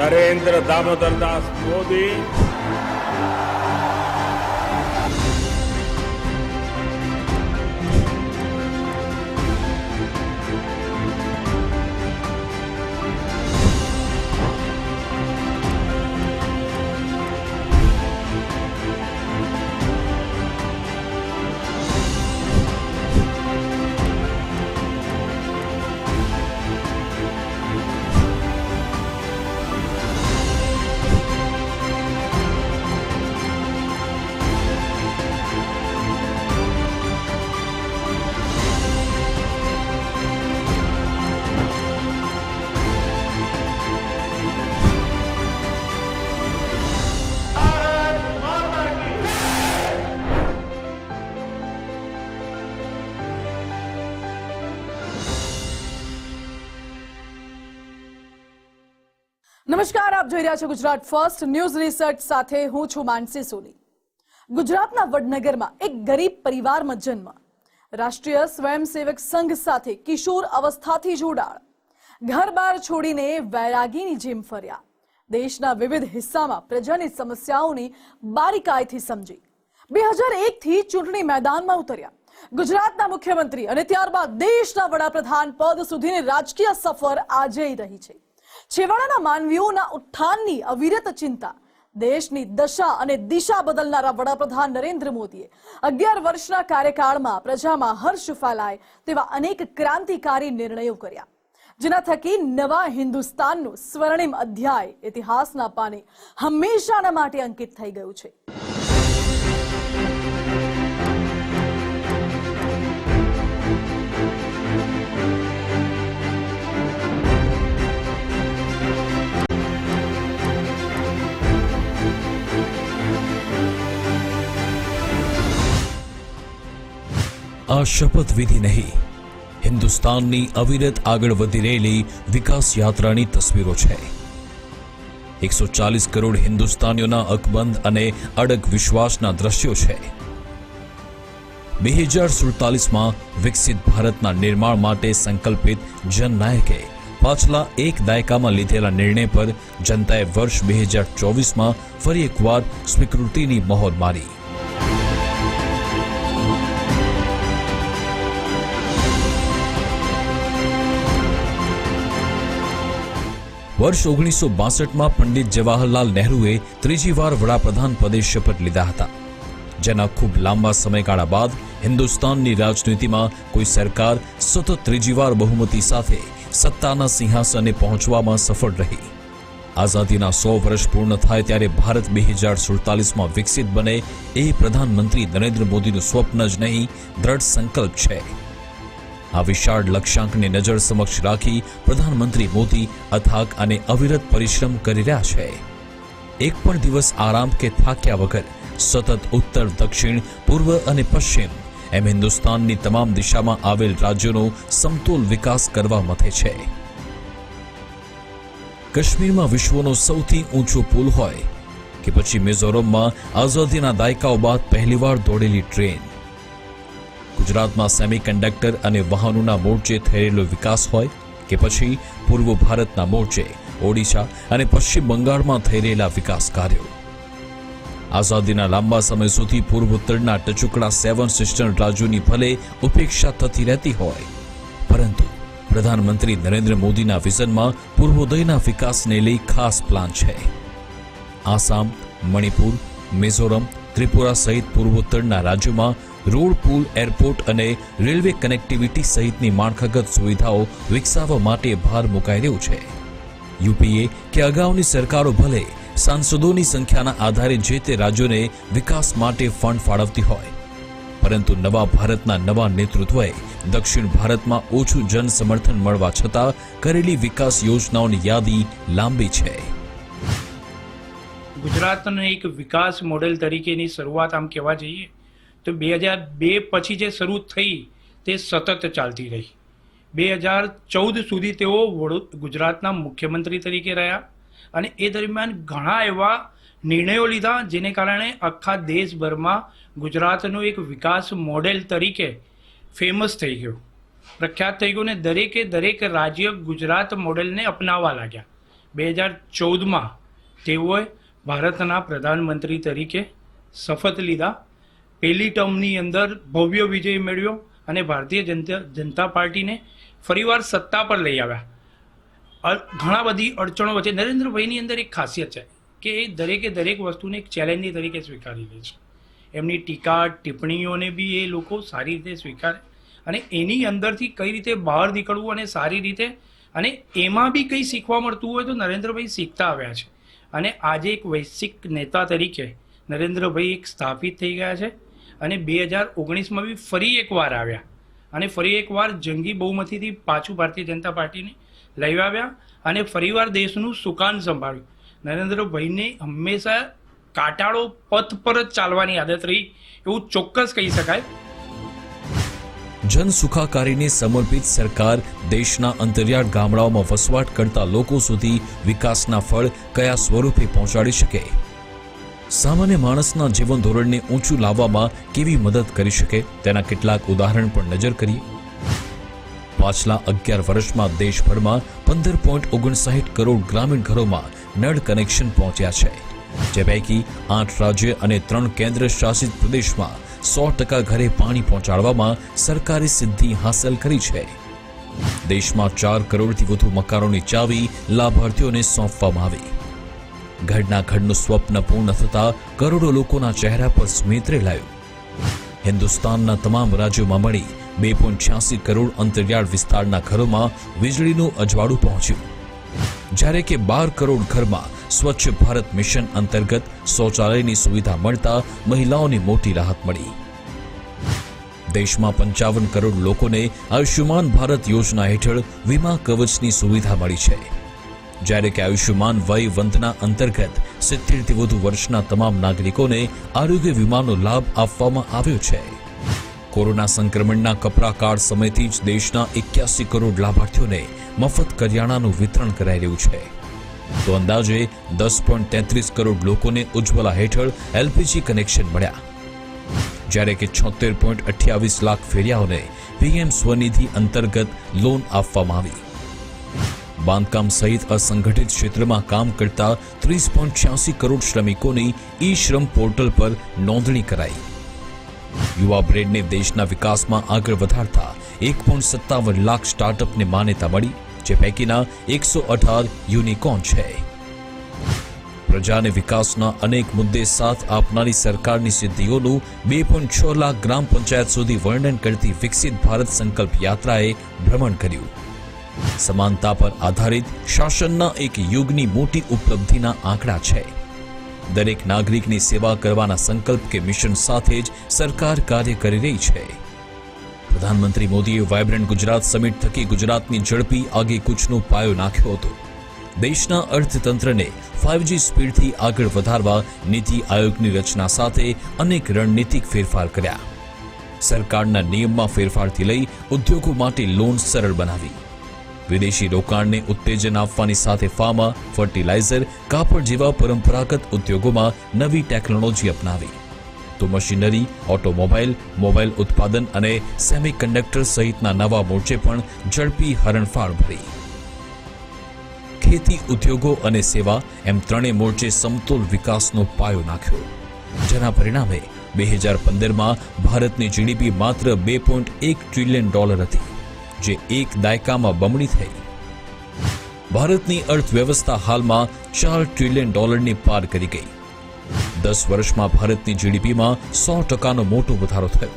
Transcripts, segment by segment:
నరేంద్ర దామోదర్ దాస్ మోదీ. નમસ્કાર, આપ જોઈ રહ્યા છો ગુજરાત ફર્સ્ટ ન્યૂઝ રિસર્ચ સાથે હું છું માનસી સોની. ગુજરાતના વડનગરમાં એક ગરીબ પરિવારમાં જન્મ. રાષ્ટ્રીય સ્વયંસેવક સંઘ સાથે કિશોર અવસ્થાથી જોડાણ. ઘર બાર છોડીને વૈરાગીની જેમ ફર્યા. દેશના વિવિધ હિસ્સામાં પ્રજાની સમસ્યાઓની બારીકાઈથી સમજી. બે હજાર એક થી ચૂંટણી મેદાનમાં ઉતર્યા. ગુજરાતના મુખ્યમંત્રી અને ત્યારબાદ દેશના વડાપ્રધાન પદ સુધીની રાજકીય સફર આજે રહી છે. છેવાડાના માનવીઓના ઉત્થાનની અવિરત ચિંતા. દેશની દશા અને દિશા બદલનારા વડાપ્રધાન નરેન્દ્ર મોદીએ અગિયાર વર્ષના કાર્યકાળમાં પ્રજામાં હર્ષ ફેલાય તેવા અનેક ક્રાંતિકારી નિર્ણયો કર્યા. જેના થકી નવા હિન્દુસ્તાનનું સ્વર્ણિમ અધ્યાય ઇતિહાસના પાને હંમેશાના માટે અંકિત થઈ ગયું છે. આ શપથવિધિ નહીં. હિન્દુસ્તાનની અવિરત આગળ વધી રહેલી વિકાસ યાત્રાની તસવીરો છે. એકસો ચાલીસ કરોડ હિન્દુસ્તાનીઓના અકબંધ અને અડગ વિશ્વાસના દ્રશ્યો છે. બે હજાર સુડતાલીસમાં વિકસિત ભારતના નિર્માણ માટે સંકલ્પિત જનનાયકે પાછલા એક દાયકામાં લીધેલા નિર્ણય પર જનતાએ વર્ષ બે હજાર ચોવીસમાં ફરી એકવાર સ્વીકૃતિની મહોર મારી. વર્ષ ઓગણીસો બાસઠમાં પંડિત જવાહરલાલ નહેરુએ ત્રીજી વાર વડાપ્રધાન પદે શપથ લીધા હતા. જેના ખૂબ લાંબા સમયગાળા બાદ હિન્દુસ્તાનની રાજનીતિમાં કોઈ સરકાર સતત ત્રીજી વાર બહુમતી સાથે સત્તાના સિંહાસને પહોંચવામાં સફળ રહી. આઝાદીના સો વર્ષ પૂર્ણ થાય ત્યારે ભારત બે હજાર સુડતાલીસમાં વિકસિત બને એ પ્રધાનમંત્રી નરેન્દ્ર મોદીનું સ્વપ્ન જ નહીં, દ્રઢ સંકલ્પ છે. આ વિશાળ લક્ષ્યાંકને નજર સમક્ષ રાખી પ્રધાનમંત્રી મોદી અથાક અને અવિરત પરિશ્રમ કરી રહ્યા છે. એક પણ દિવસ આરામ કે થાક્યા વગર સતત ઉત્તર, દક્ષિણ, પૂર્વ અને પશ્ચિમ એમ હિન્દુસ્તાનની તમામ દિશામાં આવેલ રાજ્યોનો સમતોલ વિકાસ કરવા મથે છે. કાશ્મીરમાં વિશ્વનો સૌથી ઊંચો પુલ હોય કે પછી મિઝોરમમાં આઝાદીના દાયકાઓ બાદ પહેલીવાર દોડેલી ટ્રેન. ગુજરાતમાં સેમિકન્ડક્ટર અને વાહનોના મોરચે થયેલો વિકાસ હોય કે પછી પૂર્વ ભારતના મોરચે ઓડિશા અને પશ્ચિમ બંગાળમાં થઈ રહેલા વિકાસ કાર્યો. આઝાદીના લાંબા સમય સુધી પૂર્વોત્તરના ટચુકડા સેવન સિસ્ટર રાજ્યોની ભલે ઉપેક્ષા થતી રહેતી હોય, પરંતુ પ્રધાનમંત્રી નરેન્દ્ર મોદીના વિઝનમાં પૂર્વોદયના વિકાસને લઈ ખાસ પ્લાન છે. આસામ, મણિપુર, મિઝોરમ, ત્રિપુરા સહિત પૂર્વોત્તરના રાજ્યોમાં રોડ પુલ, એરપોર્ટ અને રેલવે કનેક્ટિવિટી સહિતની માળખાગત સુવિધાઓ વિકસાવવા માટે ભાર મુકાઈ રહ્યો છે. યુપીએ કે અગાઉની સરકારો ભલે સાંસદોની સંખ્યાના આધારે જે તે રાજ્યોને વિકાસ માટે ફંડ ફાળવતી હોય, પરંતુ નવા ભારતના નવા નેતૃત્વએ દક્ષિણ ભારતમાં ઓછું જન સમર્થન મળવા છતાં કરેલી વિકાસ યોજનાઓની યાદી લાંબી છે. ગુજરાતને એક વિકાસ મોડેલ તરીકેની શરૂઆત આમ કહેવા જઈએ તો બે હજાર બે પછી જે શરૂ થઈ તે સતત ચાલતી રહી. બે હજાર ચૌદ સુધી તેઓ ગુજરાતના મુખ્યમંત્રી તરીકે રહ્યા અને એ દરમિયાન ઘણા એવા નિર્ણયો લીધા જેને કારણે આખા દેશભરમાં ગુજરાતનું એક વિકાસ મોડેલ તરીકે ફેમસ થઈ ગયું. પ્રખ્યાત થઈ ગયું ને દરેકે દરેક રાજ્ય ગુજરાત મોડેલને અપનાવવા લાગ્યા. બે હજાર ચૌદમાં તેઓએ ભારતના પ્રધાનમંત્રી તરીકે શપથ લીધા પહેલી ટર્મની અંદર ભવ્ય વિજય મેળવ્યો અને ભારતીય જનતા જનતા પાર્ટીને ફરીવાર સત્તા પર લઈ આવ્યા. ઘણા બધી અડચણો વચ્ચે નરેન્દ્રભાઈની અંદર એક ખાસિયત છે કે એ દરેકે દરેક વસ્તુને એક ચેલેન્જની તરીકે સ્વીકારી લે છે. એમની ટીકા, ટિપ્પણીઓને બી એ લોકો સારી રીતે સ્વીકારે અને એની અંદરથી કઈ રીતે બહાર નીકળવું અને સારી રીતે અને એમાં બી કંઈ શીખવા મળતું હોય તો નરેન્દ્રભાઈ શીખતા આવ્યા છે. અને આજે એક વૈશ્વિક નેતા તરીકે નરેન્દ્રભાઈ એક સ્થાપિત થઈ ગયા છે. અને બે હજાર ઓગણીસમાં બી ફરી એકવાર આવ્યા. અને ફરી એકવાર જંગી બહુમતીથી પાછું ભારતીય જનતા પાર્ટીને લઈ આવ્યા અને ફરીવાર દેશનું સુકાન સંભાળ્યું. નરેન્દ્રભાઈને હંમેશા કાટાળો પથ પર જ ચાલવાની આદત રહી એવું ચોક્કસ કહી શકાય. જન સુખાકારીને સમર્પિત સરકાર દેશના અંતરિયાળ ગામડાઓમાં વસવાટ કરતા લોકો સુધી વિકાસના ફળ કયા સ્વરૂપે પહોંચાડી શકે? સામાન્ય માણસના જીવન ધોરણને ઊંચું લાવવામાં કેવી મદદ કરી શકે તેના કેટલાક ઉદાહરણ પર નજર કરીએ. પાછલા અગિયાર વર્ષમાં દેશભરમાં પંદર પોઈન્ટ ઓગણસાઠ કરોડ ગ્રામીણ ઘરોમાં નળ કનેક્શન પહોંચ્યા છે, જે પૈકી આઠ રાજ્ય અને ત્રણ કેન્દ્ર શાસિત પ્રદેશમાં સો ટકા ઘરે પાણી પહોંચાડવામાં સરકારે સિદ્ધિ હાંસલ કરી છે. દેશમાં ચાર કરોડથી વધુ મકાનોની ચાવી લાભાર્થીઓને સોંપવામાં આવી. ઘરનું સ્વપ્ન પૂર્ણ થતા કરોડો લોકોના ચહેરા પર સ્મિત રેલાયું. હિન્દુસ્તાનના તમામ રાજ્યોમાં મળી બે પોઈન્ટ છ્યાસી કરોડ અંતરિયાળ વિસ્તારના ઘરોમાં વીજળીનું અજવાળું પહોંચ્યું. જ્યારે કે બાર કરોડ ઘરમાં સ્વચ્છ ભારત મિશન અંતર્ગત શૌચાલયની સુવિધા મળતા મહિલાઓને મોટી રાહત મળી. દેશમાં પંચાવન કરોડ લોકોને આયુષ્યમાન ભારત યોજના હેઠળ વીમા કવચની સુવિધા મળી છે. જ્યારે કે આયુષ્યમાન વય વંદના અંતર્ગત સિત્તેરથી વધુ વર્ષના તમામ નાગરિકોને આરોગ્ય વીમાનો લાભ આપવામાં આવ્યો છે. કોરોના સંક્રમણના કપરા કાળ સમયથી જ દેશના એક્યાસી કરોડ લાભાર્થીઓને મફત કરિયાણાનું વિતરણ કરાઈ રહ્યું છે. તો અંદાજે દસ પોઈન્ટ તેત્રીસ કરોડ લોકોને ઉજ્જવલા હેઠળ એલપીજી કનેક્શન મળ્યા. જ્યારે કે છોતેર પોઈન્ટ અઠ્યાવીસ લાખ ફેરિયાઓને પીએમ સ્વનિધિ અંતર્ગત લોન આપવામાં આવી. બાંધકામ સહિત અસંગઠિત ક્ષેત્રમાં કામ કરતા ત્રીસ પોઈન્ટ છ્યાસી કરોડ શ્રમિકોની ઈ શ્રમ પોર્ટલ પર નોંધણી કરાઈ. યુવા બ્રેડને દેશના વિકાસમાં આગળ વધારતા એક પોઈન્ટ સત્તાવન લાખ સ્ટાર્ટઅપને માન્યતા મળી, જે પૈકીના એકસો અઢાર યુનિકોર્ન છે. પ્રજાને વિકાસના અનેક મુદ્દે સાથ આપનારી સરકારની સિદ્ધિઓનું બે પોઈન્ટ છ લાખ ગ્રામ પંચાયત સુધી વર્ણન કરતી વિકસિત ભારત સંકલ્પ યાત્રાએ ભ્રમણ કર્યું. સમાનતા પર આધારિત શાસનના એક યુગની મોટી ઉપલબ્ધિના આંકડા છે. દરેક નાગરિકની સેવા કરવાના સંકલ્પ કે મિશન સાથે જ સરકાર કાર્ય કરી રહી છે. પ્રધાનમંત્રી મોદીએ વાયબ્રન્ટ ગુજરાત સમિટ થકી ગુજરાતની ઝડપી આગે કૂચનો પાયો નાખ્યો હતો. દેશના અર્થતંત્રને ફાઇવજી સ્પીડથી આગળ વધારવા નીતિ આયોગની રચના સાથે અનેક રણનીતિક ફેરફાર કર્યા. સરકારના નિયમમાં ફેરફારથી લઈ ઉદ્યોગો માટે લોન સરળ બનાવી. વિદેશી રોકાણને ઉત્તેજન આપવાની સાથે ફાર્મા, ફર્ટિલાઇઝર, કાપડ જેવા પરંપરાગત ઉદ્યોગોમાં નવી ટેકનોલોજી અપનાવી. તો મશીનરી ઓટોમોબાઈલ મોબાઈલ ઉત્પાદન અને સેમિકન્ડક્ટર સહિતના નવા મોરચે પણ ઝડપી હરણફાળ ભરી. ખેતી ઉદ્યોગો અને સેવા એમ ત્રણેય મોરચે સમતોલ વિકાસનો પાયો નાખ્યો. જેના પરિણામે બે હજાર પંદરમાં ભારતની જીડીપી માત્ર બે પોઈન્ટ એક ટ્રિલિયન ડોલર હતી. જે એક દાયકામાં બમણી થઈ. ભારતની અર્થવ્યવસ્થા હાલમાં ચાર ટ્રિલિયન ડોલરની પાર કરી ગઈ. દસ વર્ષમાં ભારતની જીડીપીમાં સો ટકાનો મોટો વધારો થયો.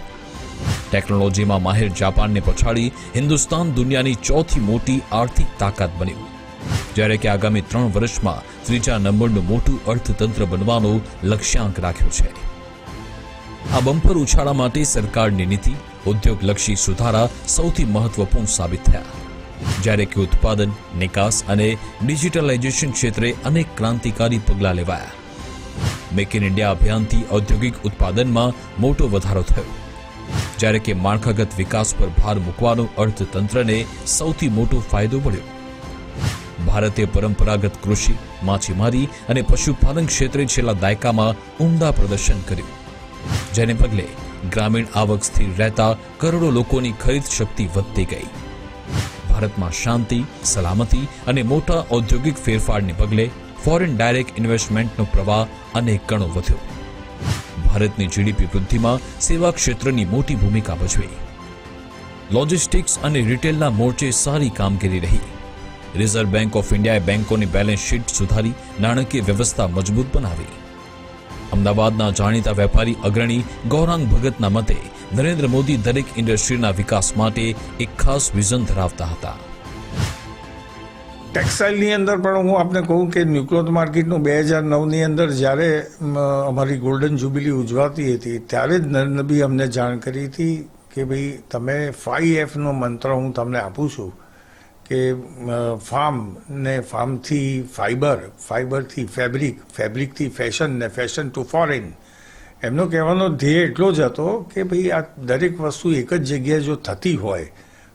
ટેકનોલોજીમાં માહિર જાપાનને પછાડી હિન્દુસ્તાન દુનિયાની ચોથી મોટી આર્થિક તાકાત બન્યું. જ્યારે કે આગામી ત્રણ વર્ષમાં ત્રીજા નંબરનું મોટું અર્થતંત્ર બનવાનો લક્ષ્યાંક રાખ્યો છે. આ બમ્પર ઉછાળા માટે સરકારની નીતિ ઉદ્યોગલક્ષી સુધારા સૌથી મહત્વપૂર્ણ સાબિત થયા. જ્યારે કે ઉત્પાદન, નિકાસ અને ડિજિટલાઇઝેશન ક્ષેત્રે અનેક ક્રાંતિકારી પગલાં લેવાયા. મેક ઇન ઇન્ડિયા અભિયાનથી ઔદ્યોગિક ઉત્પાદનમાં મોટો વધારો થયો. જ્યારે કે માળખાગત વિકાસ પર ભાર મૂકવાનો અર્થતંત્રને સૌથી મોટો ફાયદો મળ્યો. ભારતે પરંપરાગત કૃષિ, માછીમારી અને પશુપાલન ક્ષેત્રે છેલ્લા દાયકામાં ઉમદા પ્રદર્શન કર્યું. જેને પગલે ગ્રામીણ આવક સ્થિર રહેતા કરોડો લોકોની ખરીદ શક્તિ વધતી ગઈ. ભારતમાં શાંતિ, સલામતી અને મોટા ઔદ્યોગિક ફેરફારને પગલે ફોરેન ડાયરેક્ટ ઇન્વેસ્ટમેન્ટનો પ્રવાહ અનેક ગણો વધ્યો. ભારતની જીડીપી વૃદ્ધિમાં સેવા ક્ષેત્રની મોટી ભૂમિકા ભજવી. લોજિસ્ટિક્સ અને રિટેલના મોરચે સારી કામગીરી રહી. રિઝર્વ બેંક ઓફ ઇન્ડિયાએ બેંકોની બેલેન્સ શીટ સુધારી, નાણાકીય વ્યવસ્થા મજબૂત બનાવી. અમદાવાદના જાણીતા વેપારી અગ્રણી ગૌરાંગ ભગતના મતે, નરેન્દ્ર મોદી દરેક ઇન્ડસ્ટ્રીના વિકાસ માટે એક ખાસ વિઝન ધરાવતા હતા. ટેક્સટાઇલની અંદર પણ હું આપને કહું કે ન્યુક્લોથ માર્કેટનું બે હજાર નવની અંદર જ્યારે અમારી ગોલ્ડન જ્યુબિલી ઉજવાતી હતી, ત્યારે જ નરેન્દ્રભાઈ અમને જાણ કરી હતી કે ભાઈ તમે ફાઈવ એફનો મંત્ર હું તમને આપું છું. કે ફાર્મ ને ફાર્મથી ફાઇબર ફાઇબરથી ફેબ્રિક ફેબ્રિકથી ફેશન ને ફેશન ટુ ફોરેન એમનો કહેવાનો ધ્યેય એટલો જ હતો કે ભાઈ આ દરેક વસ્તુ એક જ જગ્યાએ જો થતી હોય,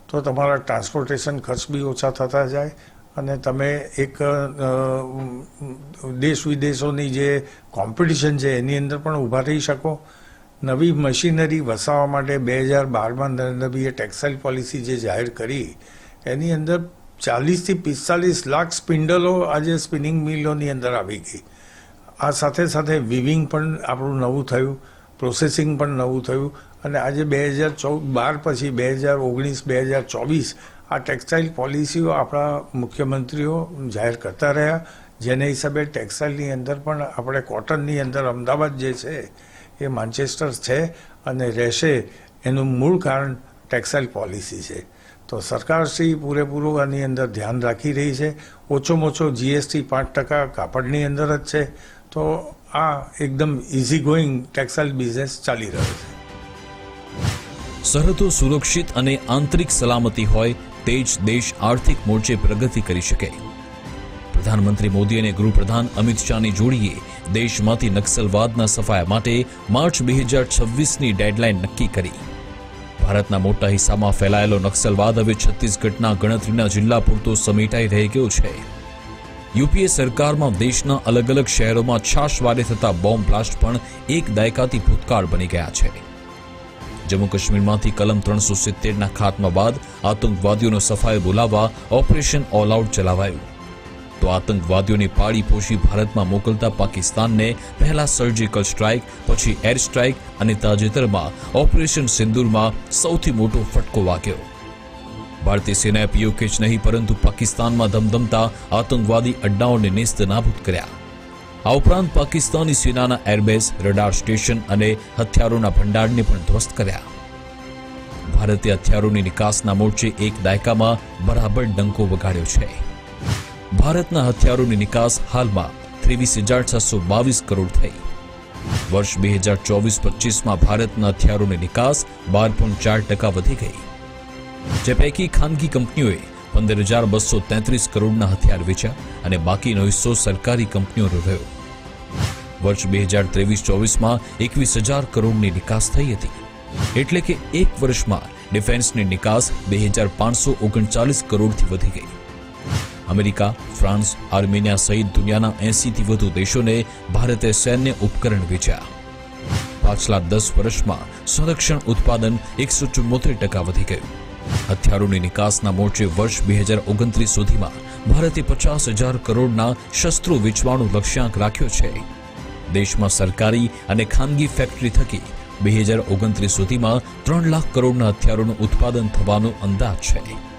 તો તમારા ટ્રાન્સપોર્ટેશન ખર્ચ બી ઓછા થતા જાય અને તમે એક દેશ વિદેશોની જે કોમ્પિટિશન છે એની અંદર પણ ઊભા રહી શકો. નવી મશીનરી વસાવવા માટે બે હજાર બારમાં નરેન્દ્રભાઈએ ટેક્સટાઇલ પોલિસી જે જાહેર કરી એની અંદર ચાલીસથી પિસ્તાલીસ લાખ સ્પિન્ડલો આજે સ્પિનિંગ મિલોની અંદર આવી ગઈ. આ સાથે સાથે વિવિંગ પણ આપણું નવું થયું પ્રોસેસિંગ પણ નવું થયું અને આજે બે હજાર ચૌદ, બાર પછી બે હજાર ઓગણીસ, બે હજાર ચોવીસ આ ટેક્સટાઇલ પોલિસીઓ આપણા મુખ્યમંત્રીઓ જાહેર કરતા રહ્યા. જેને હિસાબે ટેક્સટાઇલની અંદર પણ આપણે કોટનની અંદર અમદાવાદ જે છે એ માન્ચેસ્ટર છે અને રહેશે એનું મૂળ કારણ ટેક્સટાઇલ પોલિસી છે. તો સરકારશ્રી પૂરેપૂરું આની અંદર ધ્યાન રાખી રહી છે. ઓછોમાં ઓછો જીએસટી પાંચ ટકા કાપડની અંદર જ છે. તો આ એકદમ ઇઝી ગોઈંગ ટેક્સટાઇલ બિઝનેસ ચાલી રહ્યો છે. સરહદો સુરક્ષિત અને આંતરિક સલામતી હોય તે જ દેશ આર્થિક મોરચે પ્રગતિ કરી શકે. પ્રધાનમંત્રી મોદી અને ગૃહપ્રધાન અમિત શાહની જોડીએ દેશમાંથી નક્સલવાદના સફાયા માટે માર્ચ બે હજાર છવ્વીસની ડેડલાઇન નક્કી કરી. ભારતના મોટા હિસ્સામાં ફેલાયેલો નક્સલવાદ હવે છત્તીસગઢના ગણતરીના જિલ્લા પૂરતો સમેટાઈ રહી ગયો છે. યુપીએ સરકારમાં દેશના અલગ અલગ શહેરોમાં છાશવારે થતા બોમ્બ બ્લાસ્ટ પણ એક દાયકાથી ભૂતકાળ બની ગયા છે. જમ્મુ કાશ્મીરમાંથી કલમ ત્રણસો સિત્તેરના ખાત્મા બાદ આતંકવાદીઓનો સફાયો બોલાવવા ઓપરેશન ઓલ આઉટ ચલાવાયું. તો આતંકવાદીઓને પાળી પોષી ભારતમાં મોકલતા પાકિસ્તાનને પહેલા સર્જિકલ સ્ટ્રાઇક પછી એર સ્ટ્રાઇક અને તાજેતરમાં ઓપરેશન સિંદુરમાં સૌથી મોટો ફટકો વાગ્યો. ભારતીય સેનાએ પીઓકે જ નહીં, પરંતુ પાકિસ્તાનમાં ધમધમતા આતંકવાદી અડ્ડાઓને નેસ્ત નાબૂદ કર્યા. આ ઉપરાંત પાકિસ્તાની સેનાના એરબેઝ રડાર સ્ટેશન અને હથિયારોના ભંડારને પણ ધ્વસ્ત કર્યા. ભારતે હથિયારોની નિકાસના મોરચે એક દાયકામાં બરાબર ડંકો વગાડ્યો છે. ભારતના હથિયારોની નિકાસ હાલમાં ત્રેવીસ હજાર છસો બાવીસ કરોડ થઈ. વર્ષ બે હજાર ચોવીસ પચીસમાં ભારતના હથિયારોની નિકાસ બાર પોઈન્ટ ચાર ટકા વધી ગઈ. જે પૈકી ખાનગી કંપનીઓએ પંદર હજાર બસો તેત્રીસ કરોડના હથિયાર વેચ્યા અને બાકીનો હિસ્સો સરકારી કંપનીઓનો રહ્યો. વર્ષ બે હજાર ત્રેવીસ ચોવીસમાં એકવીસ હજાર કરોડની નિકાસ થઈ હતી. એટલે કે એક વર્ષમાં ડિફેન્સની નિકાસ બે હજાર પાંચસો ઓગણચાલીસ કરોડથી વધી ગઈ. અમેરિકા, ફ્રાન્સ, આર્મેનિયા સહિત દુનિયાના એંસીથી વધુ દેશોને ભારતે સૈન્ય ઉપકરણ વેચ્યા. પાછલા દસ વર્ષમાં સંરક્ષણ ઉત્પાદન એકસો ચુમ્મોતેર ટકા વધી ગયું. હથિયારોની નિકાસના મોરચે વર્ષ બે હજાર ઓગણત્રીસ સુધીમાં ભારતે પચાસ હજાર કરોડના શસ્ત્રો વેચવાનો લક્ષ્યાંક રાખ્યો છે. દેશમાં સરકારી અને ખાનગી ફેક્ટરી થકી બે હજાર ઓગણત્રીસ સુધીમાં ત્રણ લાખ કરોડના હથિયારોનું ઉત્પાદન થવાનો અંદાજ છે.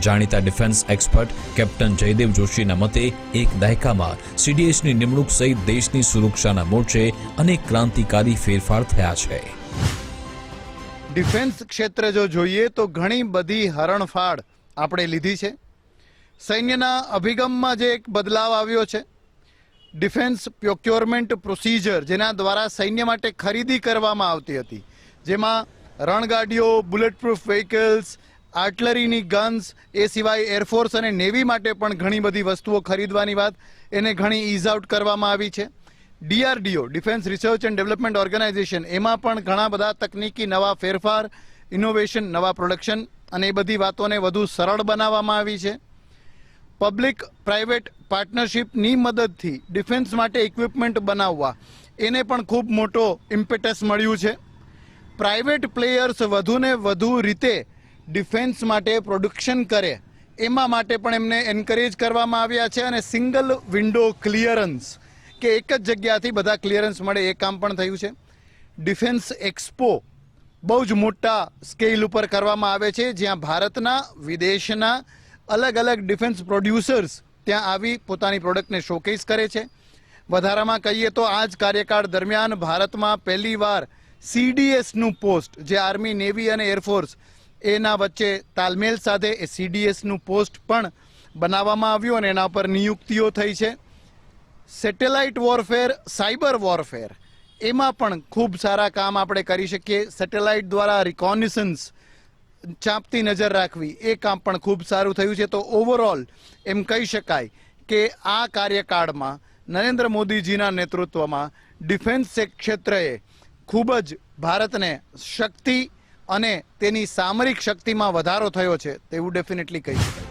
જાણીતા ડિફેન્સ એક્સપર્ટ કેપ્ટન જયદેવ જોશીના મતે, એક દાયકામાં સીડીએસની નિમણૂક સહિત દેશની સુરક્ષાના મોરચે અનેક ક્રાંતિકારી ફેરફાર થયા છે. ડિફેન્સ ક્ષેત્રે જો જોઈએ તો ઘણી બધી હરણફાળ આપણે લીધી છે. સૈન્યના અભિગમમાં જે એક બદલાવ આવ્યો છે, ડિફેન્સ પ્રોક્યોરમેન્ટ પ્રોસિજર જેના દ્વારા સૈન્ય માટે ખરીદી કરવામાં આવતી હતી, જેમાં રણગાડીઓ બુલેટ પ્રૂફ વ્હીકલ્સ આર્ટલરીની ગન્સ એ સિવાય એરફોર્સ અને નેવી માટે પણ ઘણી બધી વસ્તુઓ ખરીદવાની વાત. એને ઘણી ઇઝ આઉટ કરવામાં આવી છે. DRDO defence research and development organisation એમાં પણ ઘણા બધા તકનીકી નવા ફેરફાર ઇનોવેશન નવા પ્રોડક્શન અને એ બધી વાતોને વધુ સરળ બનાવવામાં આવી છે. પબ્લિક પ્રાઇવેટ પાર્ટનરશિપની મદદથી ડિફેન્સ માટે ઇક્વિપમેન્ટ બનાવવા, એને પણ ખૂબ મોટો ઇમ્પેટસ મળ્યું છે. પ્રાઇવેટ પ્લેયર્સ વધુને વધુ રીતે ડિફેન્સ માટે પ્રોડક્શન કરે, એમાં માટે પણ એમને એન્કરેજ કરવામાં આવ્યા છે અને સિંગલ વિન્ડો ક્લિયરન્સ કે એક જ જગ્યાથી બધા ક્લિયરન્સ મળે, એ કામ પણ થયું છે. ડિફેન્સ એક્સપો બહુ જ મોટા સ્કેલ ઉપર કરવામાં આવે છે, જ્યાં ભારતના, વિદેશના અલગ અલગ ડિફેન્સ પ્રોડ્યુસર્સ ત્યાં આવી પોતાની પ્રોડક્ટને શોકેસ કરે છે. વધારામાં કહીએ તો આ જ કાર્યકાળ દરમિયાન ભારતમાં પહેલીવાર સીડીએસનું પોસ્ટ જે આર્મી નેવી અને એરફોર્સ એના વચ્ચે તાલમેલ સાથે એ સીડીએસનું પોસ્ટ પણ બનાવવામાં આવ્યું અને એના પર નિયુક્તિઓ થઈ છે. સેટેલાઇટ વોરફેર, સાયબર વોરફેર, એમાં પણ ખૂબ સારા કામ આપણે કરી શકીએ. સેટેલાઇટ દ્વારા રિકોનિસન્સ ચાંપતી નજર રાખવી, એ કામ પણ ખૂબ સારું થયું છે. તો ઓવરઓલ એમ કહી શકાય કે આ કાર્યકાળમાં નરેન્દ્ર મોદીજીના નેતૃત્વમાં ડિફેન્સ ક્ષેત્રએ ખૂબ જ ભારતને શક્તિ અને તેની સામરિક શક્તિમાં વધારો થયો છે, તેવું ડેફિનેટલી કહી શકાય.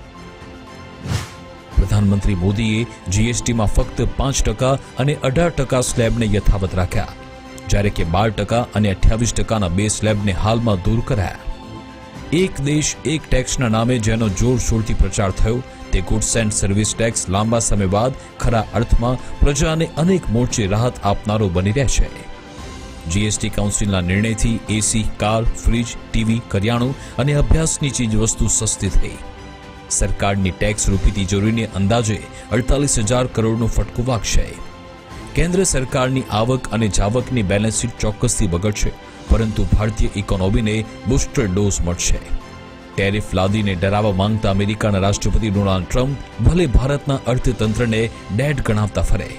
પ્રધાનમંત્રી મોદીએ જીએસટીમાં ફક્ત પાંચ ટકા અને અઢાર ટકા સ્લેબને યથાવત રાખ્યા. જ્યારે કે બાર ટકા અને અઠ્યાવીસ ટકાના બે સ્લેબને હાલમાં દૂર કરાયા. એક દેશ એક ટેક્સના નામે જેનો જોરશોરથી પ્રચાર થયો, તે ગુડ્સ એન્ડ સર્વિસ ટેક્સ લાંબા સમય બાદ ખરા અર્થમાં પ્રજાને અનેક મોરચે રાહત આપનારો બની રહેશે. જીએસટી કાઉન્સિલના નિર્ણયથી એસી કાર ફ્રીજ, ટીવી, કરિયાણું અને અભ્યાસની ચીજવસ્તુ સસ્તી થઈ. સરકારની ટેક્સ રૂપી તિજોરીને અંદાજે અડતાલીસ હજાર કરોડનો ફટકો વાગશે. કેન્દ્ર સરકારની આવક અને જાવકની બેલેન્સ શીટ ચોક્કસથી બગડશે, પરંતુ ભારતીય ઇકોનોમીને બુસ્ટર ડોઝ મળશે. ટેરિફ લાદીને ડરાવવા માંગતા અમેરિકાના રાષ્ટ્રપતિ ડોનાલ્ડ ટ્રમ્પ ભલે ભારતના અર્થતંત્રને ડેડ ગણાવતા ફરે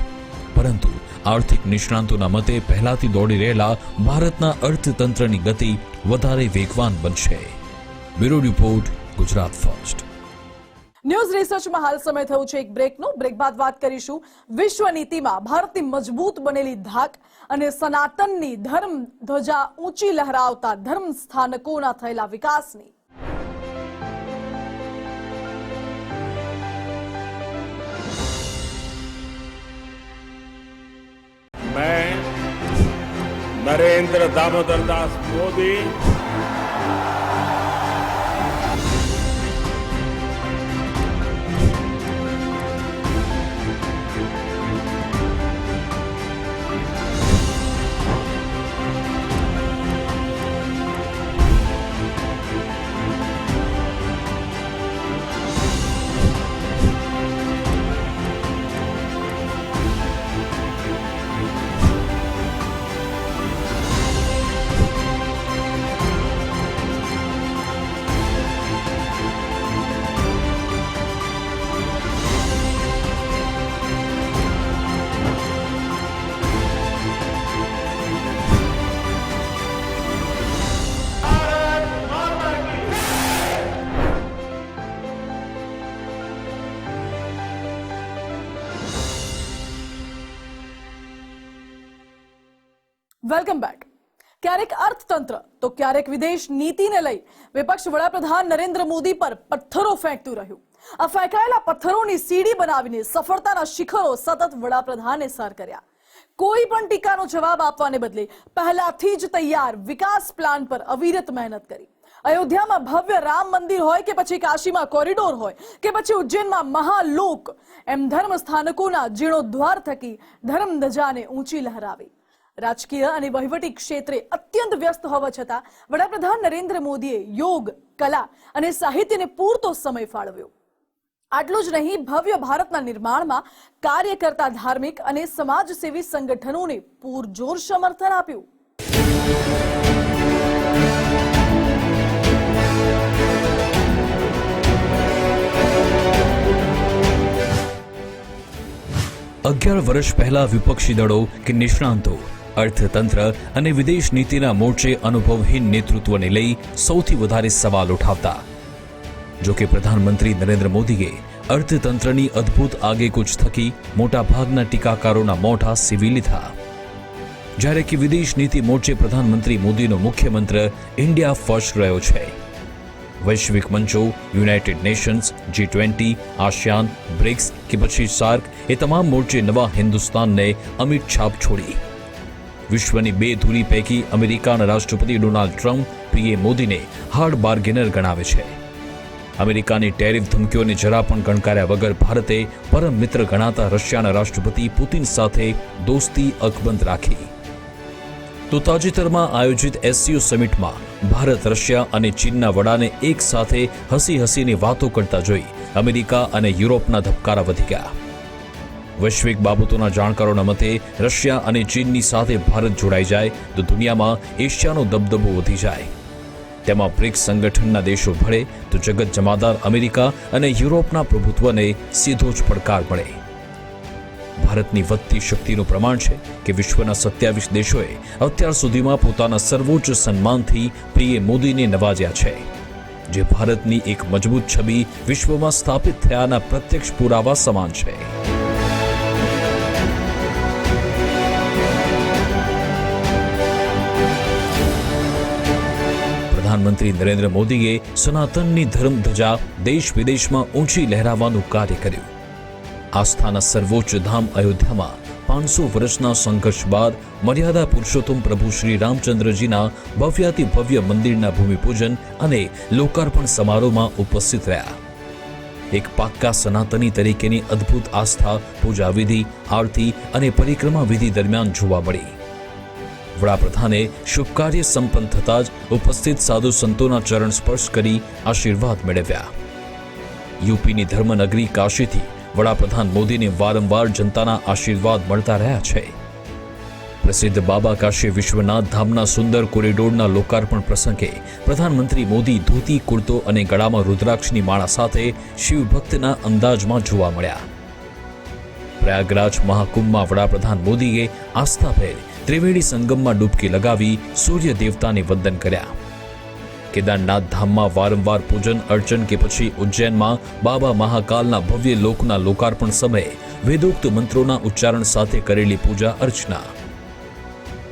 પરંતુ આર્થિક નિષ્ણાંતોના મતે પહેલાથી દોડી રહેલા ભારતના અર્થતંત્રની ગતિ વધારે વેગવાન બનશે. Bureau report, Gujarat first. News રિસર્ચમાં હાલ સમય થયું છે એક બ્રેકનો. બ્રેક બાદ વાત કરીશું વિશ્વ નીતિમાં. ભારતની મજબૂત બનેલી ધાક અને સનાતનની ધર્મ ધ્વજા ઊંચી લહેરાવતા ધર્મ સ્થાનકોના થયેલા વિકાસની. નરેન્દ્ર દામોદરદાસ મોદી. Welcome back. ક્યારેક અર્થતંત્ર, તો ક્યારેક વિદેશ નીતિને લઈ વિપક્ષ વડાપ્રધાન નરેન્દ્ર મોદી પર પથ્થરો ફેંકતું રહ્યું. આ ફેંકાયેલા પથ્થરોની સીડી બનાવીને સફળતાના શિખરો સતત વડાપ્રધાને સર કર્યા. કોઈ પણ ટીકાનો જવાબ આપવાને બદલે પહેલાથી જ તૈયાર વિકાસ પ્લાન પર અવિરત મહેનત કરી. અયોધ્યામાં ભવ્ય રામ મંદિર હોય કે પછી કાશીમાં કોરિડોર હોય કે પછી ઉજ્જૈનમાં મહાલોક, એમ ધર્મ સ્થાનકોના જીર્ણોદ્ધાર થકી ધર્મ ધજાને ઊંચી લહેરાવી. રાજકીય અને વહીવટી ક્ષેત્રે અત્યંત વ્યસ્ત હોવા છતાં વડાપ્રધાન નરેન્દ્ર મોદીએ યોગ, કલા અને સાહિત્યને પૂરતો સમય ફાળવ્યો. આટલું જ નહીં, ભવ્ય ભારતના નિર્માણમાં કાર્ય કરતા ધાર્મિક અને સમાજસેવી સંગઠનોને પૂરજોર સમર્થન આપ્યું. અગિયાર વર્ષ પહેલા વિપક્ષી દળો કે નિષ્ણાંતો અર્થતંત્ર અને વિદેશ નીતિના મોરચે અનુભવહીન નેતૃત્વને લઈ સૌથી વધારે સવાલ ઉઠાવતા. જોકે પ્રધાનમંત્રી નરેન્દ્ર મોદીએ અર્થતંત્રની અદ્ભુત આગેકૂચ થકી મોટાભાગના ટીકાકારોના મોઢા સીવી લીધા. જ્યારે કે વિદેશ નીતિ મોરચે પ્રધાનમંત્રી મોદીનો મુખ્ય મંત્ર ઇન્ડિયા ફર્સ્ટ રહ્યો છે. વૈશ્વિક મંચો, United Nations G twenty ASEAN, BRICS કે પછી સાર્ક એ તમામ મોરચે નવા હિન્દુસ્તાનને અમિટ છાપ છોડી. વિશ્વની બે ધૂરી પૈકી અમેરિકાના રાષ્ટ્રપતિ ડોનાલ્ડ ટ્રમ્પ પીએમ મોદીને હાર્ડ બાર્ગેનર ગણાવે છે. અમેરિકાની ટેરિફ ધમકીઓને જરા પણ ગણકાર્યા વગર ભારતે પરમ મિત્ર ગણાતા રશિયાના રાષ્ટ્રપતિ પુતિન સાથે દોસ્તી અકબંધ રાખી. તો તાજેતરમાં આયોજિત એસસીઓ સમિટમાં ભારત, રશિયા અને ચીનના વડાને એક સાથે હસી હસીને વાતો કરતા જોઈ અમેરિકા અને યુરોપના ધબકારા વધી ગયા. વૈશ્વિક બાબતોના જાણકારોના મતે રશિયા અને ચીનની સાથે ભારત જોડાઈ જાય તો દુનિયામાં એશિયાનો દબદબો વધી જાય. તેમાં બ્રિક્સ સંગઠનના દેશો ભળે તો જગત જમાદાર અમેરિકા અને યુરોપના પ્રભુત્વને સીધો જ પડકાર મળે ભારતની વધતી શક્તિનું પ્રમાણ છે કે વિશ્વના સત્યાવીસ દેશોએ અત્યાર સુધીમાં પોતાના સર્વોચ્ચ સન્માનથી પ્રિય મોદીને નવાજ્યા છે. જે ભારતની એક મજબૂત છબી વિશ્વમાં સ્થાપિત થયાના પ્રત્યક્ષ પુરાવા સમાન છે. પ્રધાનમંત્રી નરેન્દ્ર મોદીએ સનાતનની ધર્મ ધજા દેશ વિદેશમાં ઊંચી લહેરાવવાનું કાર્ય કર્યું. આસ્થાના સર્વોચ્ચ ધામ અયોધ્યામાં પાંચસો વર્ષના સંઘર્ષ બાદ મર્યાદા પુરુષોત્તમ પ્રભુ શ્રી રામચંદ્રજીના ભવ્યાતિ ભવ્ય મંદિરના ભૂમિપૂજન અને લોકાર્પણ સમારોહમાં ઉપસ્થિત રહ્યા. એક પાક્કા સનાતની તરીકેની અદ્ભુત આસ્થા પૂજા વિધિ આરતી અને પરિક્રમા વિધિ દરમિયાન જોવા મળી. વડાપ્રધાને શુભ કાર્ય સંપન્ન થતાં જ ઉપસ્થિત સાધુ સંતોના ચરણ સ્પર્શ કરી આશીર્વાદ મેળવ્યા. યુપીની ધર્મનગરી કાશીથી વડાપ્રધાન મોદીને વારંવાર જનતાના આશીર્વાદ મળતા રહ્યા છે. પ્રસિદ્ધ બાબા કાશી વિશ્વનાથ ધામના સુંદર કોરિડોરના લોકાર્પણ પ્રસંગે પ્રધાનમંત્રી મોદી ધોતી, કુર્તો અને ગળામાં રુદ્રાક્ષની માળા સાથે શિવભક્તના અંદાજમાં જોવા મળ્યા. પ્રયાગરાજ મહાકુંભમાં વડાપ્રધાન મોદીએ આસ્થાભેર ત્રિવેણી સંગમમાં ડૂબકી લગાવી સૂર્ય દેવતાને વંદન કર્યા. કેદારનાથ ધામમાં વારંવાર પૂજન, અર્ચન કે પછી ઉજ્જૈનમાં બાબા મહાકાલના ભવ્ય લોકના લોકાર્પણ સમયે વેદોક્ત મંત્રોના ઉચ્ચારણ સાથે કરેલી પૂજા, અર્ચના.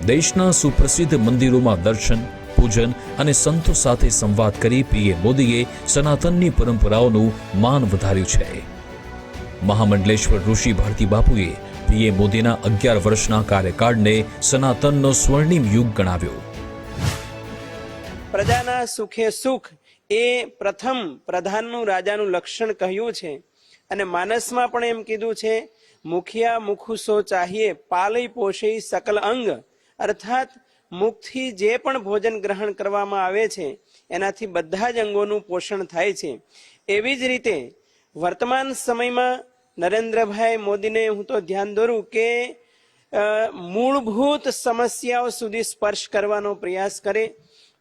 દેશના સુપ્રસિદ્ધ મંદિરોમાં દર્શન, પૂજન અને સંતો સાથે સંવાદ કરી પીએમ મોદીએ સનાતનની પરંપરાઓનું માન વધાર્યું છે. મહામંડલેશ્વર ઋષિ ભારતી બાપુએ પીએમ મોદીના અગિયાર વર્ષના કાર્યકાળને સનાતનનો સ્વર્ણિમ યુગ ગણાવ્યો. પ્રજાના સુખે સુખ એ પ્રથમ પ્રધાનનું રાજાનું લક્ષણ કહ્યું છે. અને માનસમાં પણ એમ કીધું છે, મુખિયા મુખુસો ચાહીએ, પાલય પોષે સકલ અંગ. અર્થાત, મુખથી જે પણ ભોજન ગ્રહણ કરવામાં આવે છે, એનાથી બધા જ અંગોનું પોષણ થાય છે. એવી જ રીતે, વર્તમાન સમયમાં નરેન્દ્રભાઈ મોદીને હું તો ધ્યાન દોરું કે મૂળભૂત સમસ્યાઓ સુધી સ્પર્શ કરવાનો પ્રયાસ કરે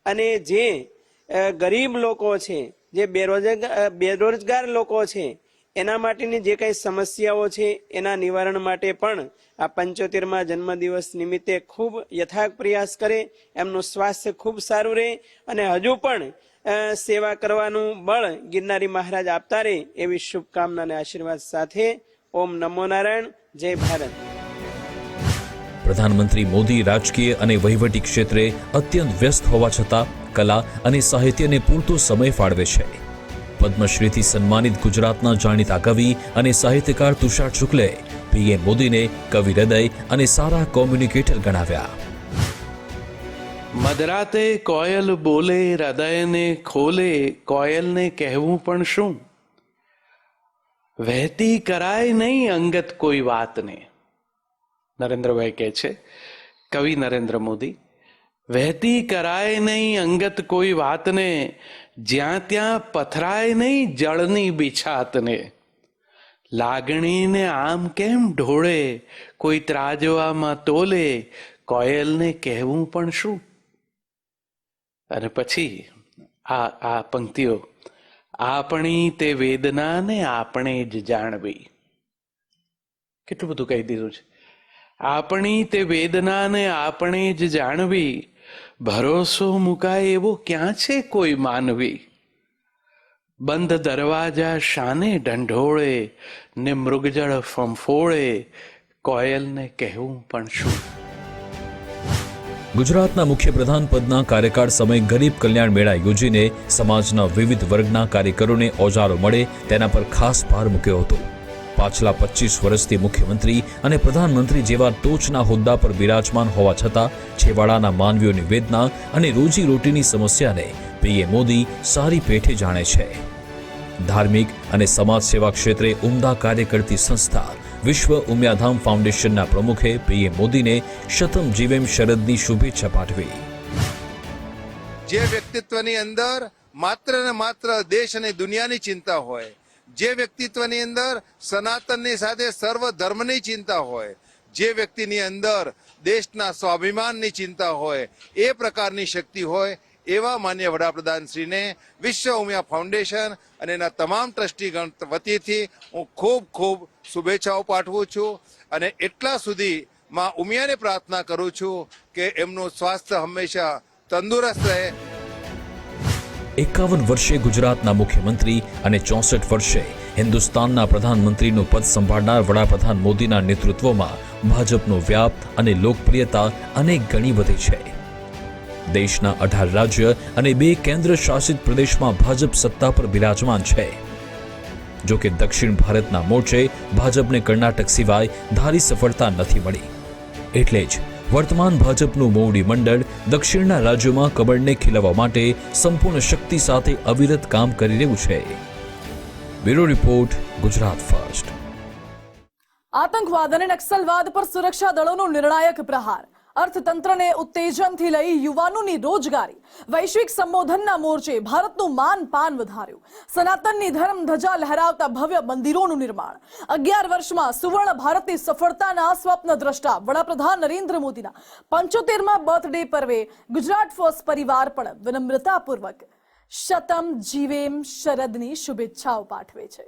અને જે ગરીબ લોકો છે, જે બેરોજગાર બેરોજગાર લોકો છે, એના માટેની જે કંઈ સમસ્યાઓ છે, એના નિવારણ માટે પણ આ પંચોતેરમાં જન્મદિવસ નિમિત્તે ખૂબ યથાર્થ પ્રયાસ કરે, એમનું સ્વાસ્થ્ય ખૂબ સારું રહે અને હજુ પણ સેવા કરવાનું બળ ગિરનારી મહારાજ આપતા રહે એવી શુભકામના અને આશીર્વાદ સાથે ઓમ નમો નારાયણ, જય ભારત. પ્રધાનમંત્રી મોદી રાજકીય અને વહીવટી ક્ષેત્રે અત્યંત વ્યસ્ત હોવા છતાં કલા અને સાહિત્યને પૂરતો સમય ફાળવે છે. પદ્મશ્રીથી સન્માનિત ગુજરાતના જાણીતા કવિ અને સાહિત્યકાર તુષાર શુક્લે પીએમ મોદીને કવિ હૃદય અને સારા કોમ્યુનિકેટર ગણાવ્યા. મધરાતે કોયલ બોલે, હૃદયને ખોલે, કોયલને કહેવું પણ શું? વહેતી કરાય નહીં અંગત કોઈ વાતને. નરેન્દ્રભાઈ કહે છે, કવિ નરેન્દ્ર મોદી, વહેતી કરાય નહીં અંગત કોઈ વાતને, જ્યાં ત્યાં પથરાય નહીં જળની બિછાતને. લાગણીને આમ કેમ ઢોળે, કોઈ ત્રાજવામાં તોલે, કોયલને કહેવું પણ શું? અને પછી આ આ પંક્તિઓ, આપણી તે વેદનાને આપણે જ જાણવી. કેટલું બધું કહી દીધું છે. આપણી તે વેદનાને આપણે જ જાણવી. ભરોસો મુકાય એવો ક્યાં છે કોઈ માનવી? બંધ દરવાજા શાને ઢંઢોળે, ને મૃગજળ ફંફોળે, કોયલને કહેવું પણ શું? ગુજરાતના મુખ્ય પ્રધાન પદના કાર્યકાળ સમયે ગરીબ કલ્યાણ મેળા યોજીને સમાજના વિવિધ વર્ગના કાર્યકરોને ઓજારો મળે તેના પર ખાસ ભાર મૂક્યો હતો. પાછલા પચીસ વર્ષથી મુખ્યમંત્રી અને પ્રધાનમંત્રી જેવા ટોચના હોદ્દા પર બિરાજમાન હોવા છતાં છેવાડાના માનવીઓની વેદના અને રોજીરોટીની સમસ્યાને પીએમ મોદી સારી પેઠે જાણે છે. ધાર્મિક અને સમાજ સેવા ક્ષેત્રે ઉમદા કાર્ય કરતી સંસ્થા વિશ્વ ઉમિયાધામ ફાઉન્ડેશનના પ્રમુખે પીએમ મોદીને શતમ જીવેમ શરદની શુભેચ્છા પાઠવી. જે વ્યક્તિત્વની અંદર માત્ર ને માત્ર દેશ અને દુનિયાની ચિંતા હોય, જે વ્યક્તિત્વની અંદર સનાતનની સાથે સર્વ ધર્મની ચિંતા હોય, જે વ્યક્તિની અંદર દેશના સ્વાભિમાનની ચિંતા હોય, એ પ્રકારની શક્તિ હોય એવા માન્ય વડાપ્રધાનશ્રીને વિશ્વ ઉમિયા ફાઉન્ડેશન અને એના તમામ ટ્રસ્ટીગણ વતીથી હું ખૂબ ખૂબ શુભેચ્છાઓ પાઠવું છું અને એટલા સુધી માં ઉમિયાને પ્રાર્થના કરું છું કે એમનું સ્વાસ્થ્ય હંમેશા તંદુરસ્ત રહે. એકાવન વર્ષે ગુજરાતના મુખ્યમંત્રી અને ચોસઠ વર્ષે હિન્દુસ્તાનના પ્રધાનમંત્રીનું પદ સંભાળનાર વડાપ્રધાન મોદીના નેતૃત્વમાં ભાજપનો વ્યાપ અને લોકપ્રિયતા અનેક ગણી વધી છે. દેશના અઢાર રાજ્ય અને બે કેન્દ્ર શાસિત પ્રદેશમાં ભાજપ સત્તા પર બિરાજમાન છે. જો કે દક્ષિણ ભારતના મોરચે ભાજપને કર્ણાટક સિવાય ધારી સફળતા નથી મળી. એટલે જ વર્તમાન ભાજપનું મોવડી મંડળ દક્ષિણના રાજ્યોમાં કમળને ખીલવવા માટે સંપૂર્ણ શક્તિ સાથે અવિરત કામ કરી રહ્યું છે. Bureau report, Gujarat first. આતંકવાદ અને નક્સલવાદ પર સુરક્ષા દળોનો નિર્ણાયક પ્રહાર. અર્થતંત્રને ઉત્તેજનથી લઈ યુવાનોની રોજગારી. વૈશ્વિક સંબોધનના મોરચે ભારતનું માન પાન વધાર્યું. સનાતનની ધર્મ ધજા લહેરાવતા ભવ્ય મંદિરોનું નિર્માણ. અગિયાર વર્ષમાં સુવર્ણ ભારતની સફળતાના સ્વપ્ન દ્રષ્ટા વડાપ્રધાન નરેન્દ્ર મોદીના પંચોતેરમાં બર્થડે પર્વે ગુજરાત ફર્સ્ટ પરિવાર પણ વિનમ્રતાપૂર્વક શતમ જીવેમ શરદની શુભેચ્છાઓ પાઠવે છે.